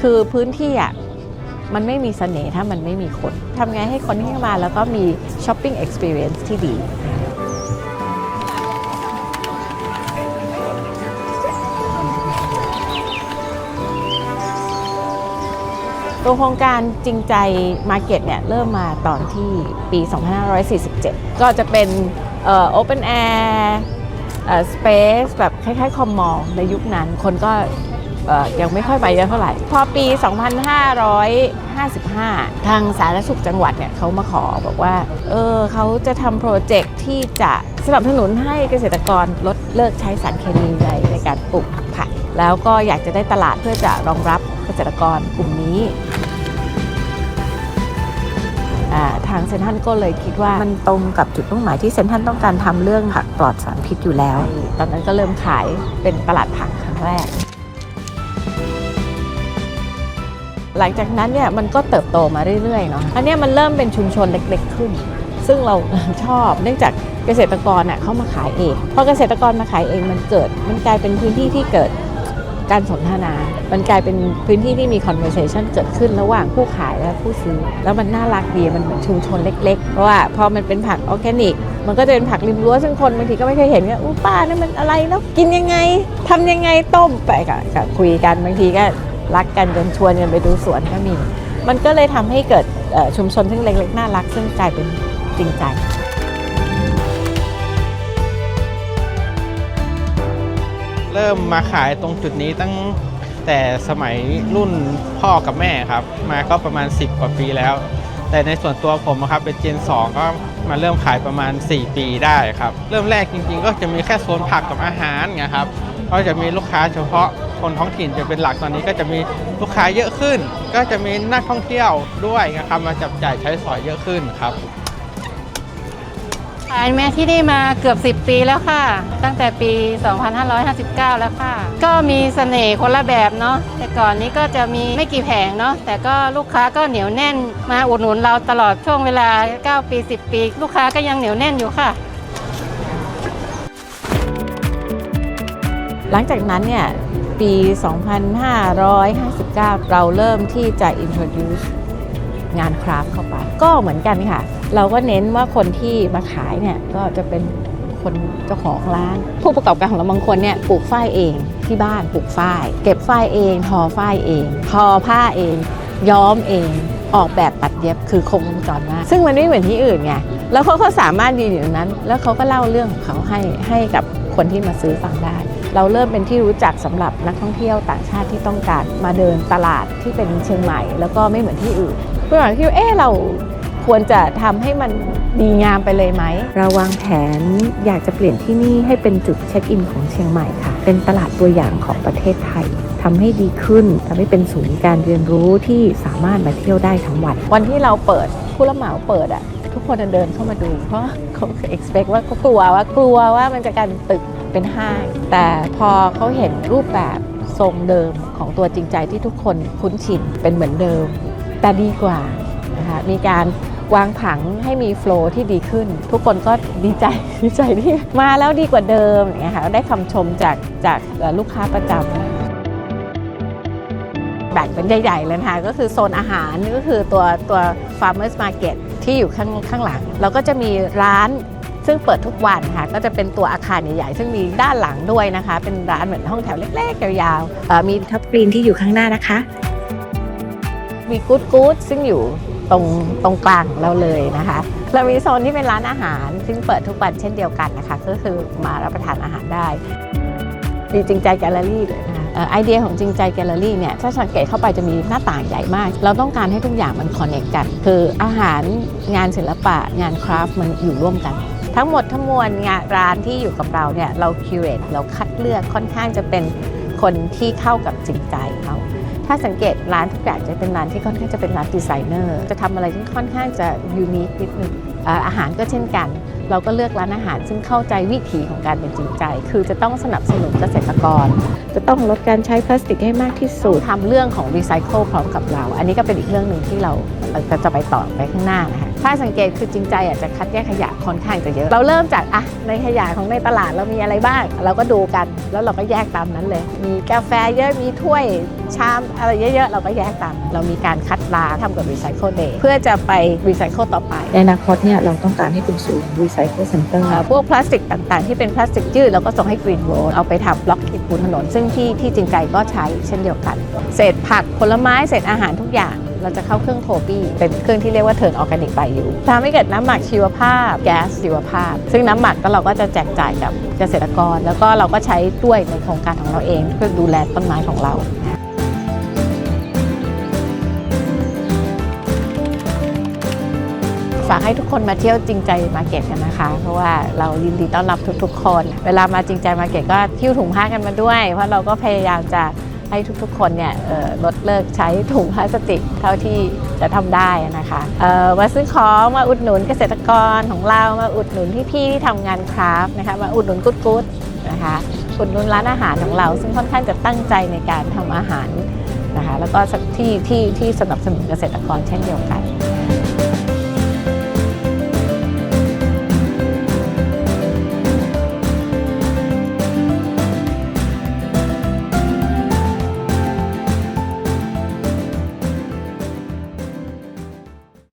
คือพื้นที่อะมันไม่มีเสน่ห์ถ้ามันไม่มีคนทำไงให้คนที่มาแล้วก็มีช้อปปิ้ง experience ที่ดีตัวโครงการจริงใจมาเก็ตเนี่ยเริ่มมาตอนที่ปี 2547 ก็จะเป็นเอ่อ Open Air เอ่อ Space แบบคล้ายๆ คอมมอลในยุคนั้น คนก็ ยังไม่ค่อยไปเยอะเท่าไหร่ พอปี 2555 ทางสาธารณสุขจังหวัดเนี่ยเขามาขอบอกว่า เออเขาจะทำโปรเจกต์ที่จะสนับสนุนให้เกษตรกรลดเลิกใช้สารเคมีในในการปลูกผักไผ่แล้วก็อยากจะได้ตลาดเพื่อจะรองรับเกษตรกรกลุ่มนี้ทางเซนทันก็เลยคิดว่ามันตรงกับจุดมุ่งหมายที่เซนทันต้องการทำเรื่องผักปลอดสารพิษอยู่แล้ว ตอนนั้นก็เริ่มขายเป็นตลาดผักครั้งแรก หลังจากนั้นเนี่ยมันก็เติบโตมาเรื่อยๆเนาะอันนี้มันเริ่มเป็นชุมชนเล็กๆขึ้น ซึ่งเราชอบเนื่องจากเกษตรกรเน่ะเขามาขายเองพอเกษตรกรมาขายเองมันเกิด มันกลายเป็นพื้นที่ที่เกิดการสนทนา มันกลายเป็นพื้นที่ที่มี conversation เกิดขึ้นระหว่างผู้ขายและผู้ซื้อ แล้วมันน่ารักดี มันเหมือนชุมชนเล็ก ๆ เพราะว่าพอมันเป็นผักออร์แกนิก มันก็จะเป็นผักริมรั้วซึ่งคนบางทีก็ไม่เคยเห็นว่าอู้ป้านั่มันอะไรแล้วกินยังไงทำยังไงต้มไปกับกับคุยกันบางทีก็ รักกันจนชวนกันไปดูสวนก็มี มันก็เลยทำให้เกิดชุมชนซึ่งเล็กๆน่ารัก ซึ่งกลายเป็นจริงใจเริ่มมาขายตรงจุดนี้ตั้งแต่สมัยรุ่นพ่อกับแม่ครับ มาก็ประมาณ 10 กว่าปีแล้ว แต่ในส่วนตัวผมครับเป็นเจน 2 ก็ มาเริ่มขายประมาณ 4 ปีได้ครับ เริ่มแรกจริงๆ ก็จะมีแค่โซนผักกับอาหารไงครับก็จะมีลูกค้าเฉพาะคนท้องถิ่นจะเป็นหลักตอนนี้ก็จะมีลูกค้าเยอะขึ้น ก็จะมีนักท่องเที่ยวด้วยนะครับมาจับจ่ายใช้สอยเยอะขึ้นครับ ขายแม่ที่นี่มาเกือบ 10 ปีแล้วค่ะ ตั้งแต่ปี 2559 แล้วค่ะ ก็มีเสน่ห์คนละแบบเนาะแต่ก่อนนี้ก็จะมีไม่กี่แผงเนาะแต่ก็ลูกค้าก็เหนียวแน่นมาอุดหนุนเราตลอดช่วงเวลา 9 ปี 10 ปี ลูกค้าก็ยังเหนียวแน่นอยู่ค่ะ หลังจากนั้นเนี่ยปี 2559 เราเริ่มที่จะ introduce งานคราฟเข้าไป ก็เหมือนกันค่ะ เราก็เน้นว่าคนที่มาขายเนี่ยก็จะเป็นคนเจ้าของร้าน ผู้ประกอบการของเราบางคนเนี่ยปลูกฝ้ายเองที่บ้านปลูกฝ้าย เก็บฝ้ายเอง ทอฝ้ายเองทอผ้าเอง ย้อมเองออกแบบตัดเย็บคือคงวงจรมาก ซึ่งมันไม่เหมือนที่อื่นไงแล้วเขาก็สามารถยืนอยู่นั้น แล้วเขาก็เล่าเรื่องของเขาให้ให้กับคนที่มาซื้อฟังได้ เราเริ่มเป็นที่รู้จักสำหรับนักท่องเที่ยวต่างชาติที่ต้องการมาเดินตลาดที่เป็นเชียงใหม่ แล้วก็ไม่เหมือนที่อื่น เพื่อหมายคิดว่าเอ๊ะเราควรจะทำให้มันดีงามไปเลยไหม เราวางแผนอยากจะเปลี่ยนที่นี่ให้เป็นจุดเช็คอินของเชียงใหม่ค่ะ เป็นตลาดตัวอย่างของประเทศไทยทำให้ดีขึ้นทำให้เป็นศูนย์การเรียนรู้ที่สามารถมาเที่ยวได้ทั้งวัน วันที่เราเปิดผู้รับเหมาเปิดอะทุกคนเดินเข้ามาดูเพราะเขา expect ว่าเขากลัวว่ากลัวว่ามันจะกลายเป็นตึกเป็นห้างแต่พอเขาเห็นรูปแบบทรงเดิมของตัวจริงใจที่ทุกคนคุ้นชินเป็นเหมือนเดิม แต่ดีกว่านะคะมีการวางผังให้มีโฟล์ที่ดีขึ้น ทุกคนก็ดีใจดีใจที่มาแล้วดีกว่าเดิมอย่างเงี้ยค่ะได้คำชมจากจากลูกค้าประจำแบ่งเป็นใหญ่ๆเลยนะคะก็คือโซนอาหารก็คือตัวตัว farmers market ที่อยู่ข้างข้างหลังเราก็จะมีร้านซึ่งเปิดทุกวันค่ะก็จะเป็นตัวอาคารใหญ่ๆ ซึ่งมีด้านหลังด้วยนะคะ เป็นร้านเหมือนห้องแถวเล็กๆยาวๆมีท็อปกรีนที่อยู่ข้างหน้านะคะ มีกู๊ดกู๊ดซึ่งอยู่ตรงตรงกลางเราเลยนะคะ เรามีโซนที่เป็นร้านอาหาร ซึ่งเปิดทุกวันเช่นเดียวกันนะคะ ก็คือมารับประทานอาหารได้มีจริงใจแกลเลอรี่เลยนะคะไอเดียของจริงใจแกลเลอรี่เนี่ยถ้าสังเกตเข้าไปจะมีหน้าต่างใหญ่มาก เราต้องการให้ทุกอย่างมันคอนเน c กัน คืออาหารงานศิลปะ งานคราฟต์มันอยู่ร่วมกัน ทั้งหมดทั้งมวลงานร้านที่อยู่กับเราเนี่ยเราคิวเรตเราคัดเลือกค่อนข้างจะเป็นคนที่เข้ากับจริงใจเขา ถ้าสังเกตร้านทุกอย่างจะเป็นร้านที่ค่อนข้างจะเป็นร้านดีไซเนอร์ จะทำอะไรที่ค่อนข้างจะยูนิคนิดนึงอ่าอาหารก็เช่นกัน เราก็เลือกร้านอาหารซึ่งเข้าใจวิถีของการเป็นจริงใจ คือจะต้องสนับสนุนเกษตรกร จะต้องลดการใช้พลาสติกให้มากที่สุดทำเรื่องของรีไซเคิลพร้อมกับเรา อันนี้ก็เป็นอีกเรื่องหนึ่งที่เราเราจะไปต่อไปข้างหน้านะคะถ้าสังเกตคือจริงใจอะจะคัดแยกขยะค่อนข้างจะเยอะ เราเริ่มจากอะในขยะของในตลาดเรามีอะไรบ้าง เราก็ดูกันแล้วเราก็แยกตามนั้นเลย มีกาแฟเยอะมีถ้วย ชามอะไรเยอะๆ เราก็แยกตามเรามีการคัดล้างทำกับรีไซเคิลเดย์เพื่อจะไปรีไซเคิลต่อไป ในอนาคตเนี่ยเราต้องการให้เป็นศูนย์รีไซเคิลเซ็นเตอร์เอ่อพวกพลาสติกต่างๆ ที่เป็นพลาสติกยืดเราก็ส่งให้กรีนโรดเอาไปทำบล็อกอิฐบนถนน ซึ่งที่ที่จริงใจก็ใช้เช่นเดียวกัน เศษผักผลไม้เศษอาหารทุกอย่างเราจะเข้าเครื่องโทบี้เป็นเครื่องที่เรียกว่าเทิร์นออร์แกนิกไปอยู่ทำให้เกิดน้ำหมักชีวภาพ แก๊สชีวภาพ ซึ่งน้ำหมักก็เราก็จะแจกจ่ายกับเกษตรกร แล้วก็เราก็ใช้ด้วยในโครงการของเราเองเพื่อดูแลต้นไม้ของเรา ฝากให้ทุกคนมาเที่ยวจริงใจมาเก็ตกันนะคะ เพราะว่าเรายินดีต้อนรับทุกๆ คน เวลามาจริงใจมาเก็ตก็ทิ้วถุงผ้ากันมาด้วย เพราะเราก็พยายามจะให้ทุกๆ คนเนี่ยลดเลิกใช้ถุงพลาสติกเท่าที่จะทำได้นะคะมาซื้อของมาอุดหนุนเกษตรกรของเรามาอุดหนุนพี่ๆที่ทำงานคราฟนะคะมาอุดหนุนกุ๊ดกุ๊ดนะคะอุดหนุนร้านอาหารของเรา ซึ่งค่อนข้างจะตั้งใจในการทำอาหารนะคะแล้วก็ที่ที่ที่สนับสนุนเกษตรกรเช่นเดียวกัน